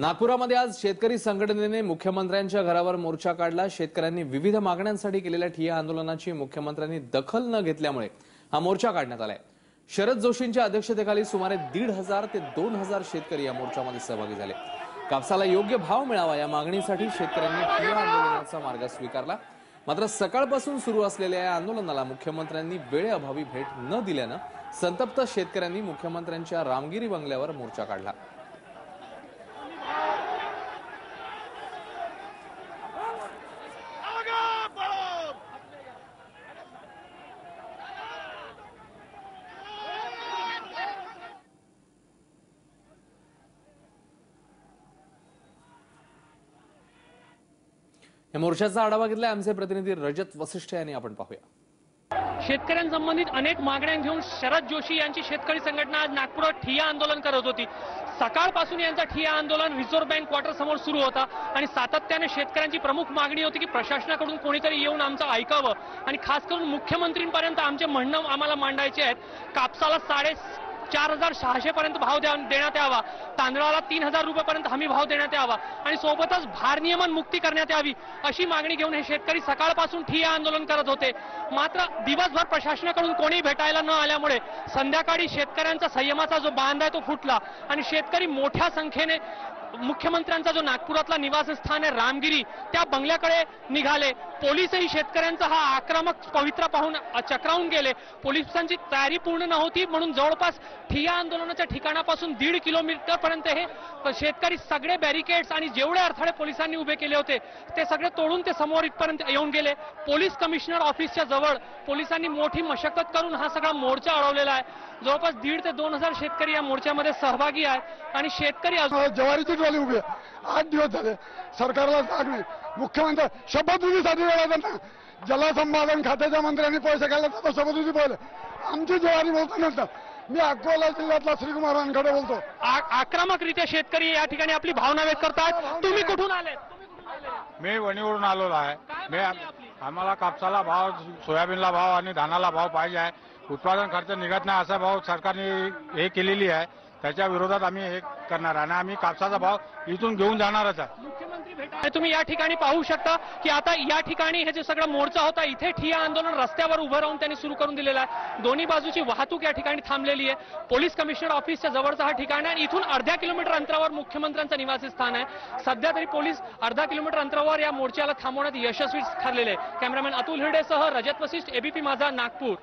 नागपुरामध्ये आज शेतकरी संघटनेने मुख्यमंत्र्यांच्या घरावर मोर्चा काढला. शेतकऱ्यांनी विविध मागण्यांसाठी केलेल्या ठिय्या आंदोलनाची मुख्यमंत्र्यांनी दखल न घेतल्यामुळे हा मोर्चा काढण्यात आलाय. शरद जोशींच्या अध्यक्षतेखाली सुमारे दीड हजार ते दोन हजार शेतकरी या मोर्चामध्ये सहभागी झाले. कापसाला योग्य भाव मिळावा या मागणीसाठी शेतकऱ्यांनी ठिय्या आंदोलनाचा मार्ग स्वीकारला. मात्र सकाळपासून सुरू असलेल्या या आंदोलनाला मुख्यमंत्र्यांनी वेळेअभावी भेट न दिल्यानं संतप्त शेतकऱ्यांनी मुख्यमंत्र्यांच्या रामगिरी बंगल्यावर मोर्चा काढला. या मोर्चाचा आढावा घेतलाय आमचे प्रतिनिधी रजत वसिष्ठ यांनी. आपण पाहूया. शेतकऱ्यांसंबंधित अनेक मागण्या घेऊन शरद जोशी यांची शेतकरी संघटना आज नागपुरात ठिया आंदोलन करत होती. सकाळपासून यांचा ठिया आंदोलन रिझर्व्ह बँक क्वार्टर समोर सुरू होता आणि सातत्याने शेतकऱ्यांची प्रमुख मागणी होती की प्रशासनाकडून कोणीतरी येऊन आमचं ऐकावं. आणि खास करून मुख्यमंत्रींपर्यंत आमचे म्हणणं आम्हाला मांडायचे आहेत. कापसाला साडे चार हजार सहाशे पर्यंत भाव द्या- देण्यात यावा. तांदळाला तीन हजार रुपयेपर्यंत हमी भाव देण्यात यावा. आणि सोबतच भारनियमन मुक्ती करण्यात यावी अशी मागणी घेऊन हे शेतकरी सकाळपासून ठिय्या आंदोलन करत होते. मात्र दिवसभर प्रशासनाकडून कोणी भेटायला न आल्यामुळे संध्याकाळी शेतकऱ्यांचा संयमाचा जो बांध आहे तो फुटला. आणि शेतकरी मोठ्या संख्येने मुख्यमंत्र्यांचा जो नागपुरातला निवासस्थान आहे रामगिरी त्या बंगल्याकडे निघाले. पोलिसही शेतकऱ्यांचा हा आक्रमक पवित्रा पाहून चक्रावून गेले. पोलिसांची तयारी पूर्ण नव्हती म्हणून जवळपास ठिया आंदोलनाच्या ठिकाणापासून दीड किलोमीटरपर्यंत हे शेतकरी सगळे बॅरिकेड्स आणि जेवढे अडथळे पोलिसांनी उभे केले होते ते सगळे तोडून ते समोर इथपर्यंत येऊन गेले. पोलीस कमिशनर ऑफिसच्या जवळ. पोलिसांनी मोठी मशक्कत करून हा सगळा मोर्चा अडवलेला आहे. जवळपास दीड ते दोन हजार शेतकरी या मोर्चामध्ये सहभागी आहेत आणि शेतकरी अजून ज्वारीची ट्रॉली उभी आहे. आठ दिवस झाले. सरकारला जाग नाही. मुख्यमंत्री शपथविधीसाठी वेळा त्यांना. जलसंपादन खात्याच्या मंत्र्यांनी पैसे काढले तर शपथविधी पहिले. आमची ज्वारी बोलतो नंतर मी अकोला जिल्ह्यातला श्रीकुमार वानखडे बोलतो आक्रमकरित्या शेतकरी या ठिकाणी आपली भावना व्यक्त करतात. तुम्ही कुठून आले? मी वणीवरून आलेलो आहे. मी? आम्हाला कापसाला भाव सोयाबीनला भाव आणि धानाला भाव पाहिजे आहे. उत्पादन खर्च निघत नाही असा भाव सरकारने हे केलेली आहे. त्याच्या विरोधात आम्ही हे करणार आणि आम्ही कापसाचा भाव इथून घेऊन जाणारच आहे. तुम्ही या ठिकाणी पाहू शकता की आता या ठिकाणी हे जे सगळं मोर्चा होता इथे ठिया आंदोलन रस्त्यावर उभं राहून त्यांनी सुरू करून दिलेलं आहे. दोन्ही बाजूची वाहतूक या ठिकाणी थांबलेली आहे. पोलीस कमिशनर ऑफिसच्या जवळचा हा ठिकाण आहे. आणि इथून अर्ध्या किलोमीटर अंतरावर मुख्यमंत्र्यांचं निवासी स्थान आहे. सध्या तरी पोलीस अर्धा किलोमीटर अंतरावर या मोर्चाला थांबवण्यात यशस्वी ठरलेले आहे. कॅमेरामॅन अतुल हिरडेसह रजत वसिष्ठ एबीपी माझा नागपूर.